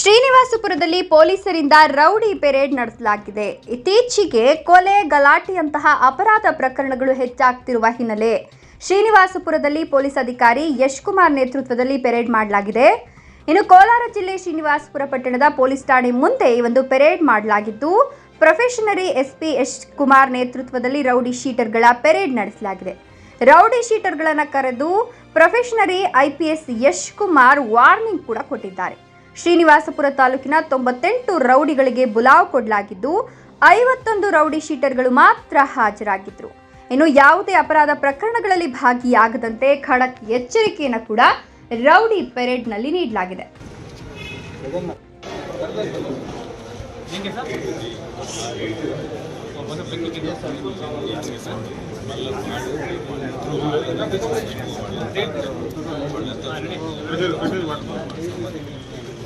ಶ್ರೀನಿವಾಸಪುರದಲ್ಲಿ ಪೊಲೀಸರಿಂದ rowdy parade ನಡೆಸಲಾಗಿದೆ. ಇತ್ತೀಚೆಗೆ ಕೊಲೆ, ಗಲಾಟೆಯಂತಹ ಅಪರಾಧ ಪ್ರಕರಣಗಳು ಹೆಚ್ಚಾಗ್ತಿರುವ ಹಿನ್ನೆಲೆ ಶ್ರೀನಿವಾಸಪುರದಲ್ಲಿ ಪೊಲೀಸ್ ಅಧಿಕಾರಿ ಯಶ್ ಕುಮಾರ್ ನೇತೃತ್ವದಲ್ಲಿ ಪೆರೇಡ್ ಮಾಡಲಾಗಿದೆ. ಇನ್ನು ಕೋಲಾರ ಜಿಲ್ಲೆ ಶ್ರೀನಿವಾಸಪುರ ಪಟ್ಟಣದ ಪೊಲೀಸ್ ಠಾಣೆ ಮುಂದೆ ಈ ಒಂದು ಪೆರೇಡ್ ಮಾಡಲಾಗಿದ್ದು, ಪ್ರೊಫೆಷನರಿ ಎಸ್ಪಿ ಯಶ್ ಕುಮಾರ್ ನೇತೃತ್ವದಲ್ಲಿ ರೌಡಿ ಶೀಟರ್ಗಳ ಪೆರೇಡ್ ನಡೆಸಲಾಗಿದೆ. ರೌಡಿ ಶೀಟರ್ಗಳನ್ನು ಕರೆದು probationary IPS Yash Kumar warning ಕೂಡ ಕೊಟ್ಟಿದ್ದಾರೆ. ಶ್ರೀನಿವಾಸಪುರ ತಾಲೂಕಿನ ತೊಂಬತ್ತೆಂಟು ರೌಡಿಗಳಿಗೆ ಬುಲಾವ್ ಕೊಡಲಾಗಿದ್ದು, ಐವತ್ತೊಂದು ರೌಡಿ ಶೀಟರ್ಗಳು ಮಾತ್ರ ಹಾಜರಾಗಿದ್ರು. ಇನ್ನು ಯಾವುದೇ ಅಪರಾಧ ಪ್ರಕರಣಗಳಲ್ಲಿ ಭಾಗಿಯಾಗದಂತೆ ಖಡಕ್ ಎಚ್ಚರಿಕೆಯನ್ನು ಕೂಡ ರೌಡಿ ಪೆರೇಡ್ನಲ್ಲಿ ನೀಡಲಾಗಿದೆ.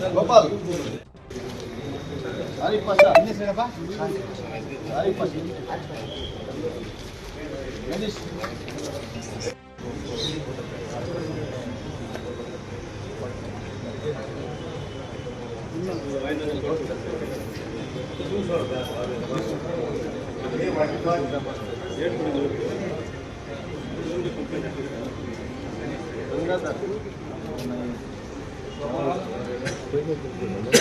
अ्विचर warfare भोरी इन स्वर अप्रव PAUL मैझ अओो अःति अ कर र केवा, भरी शर जेपिन हौटवने 回头给你弄